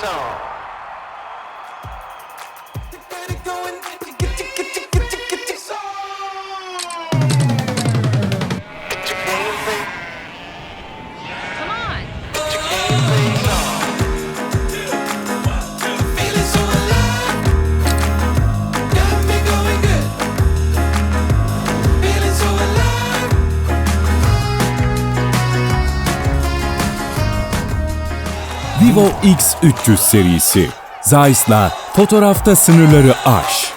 soul. Vivo X300 serisi. Zeiss'la fotoğrafta sınırları aş.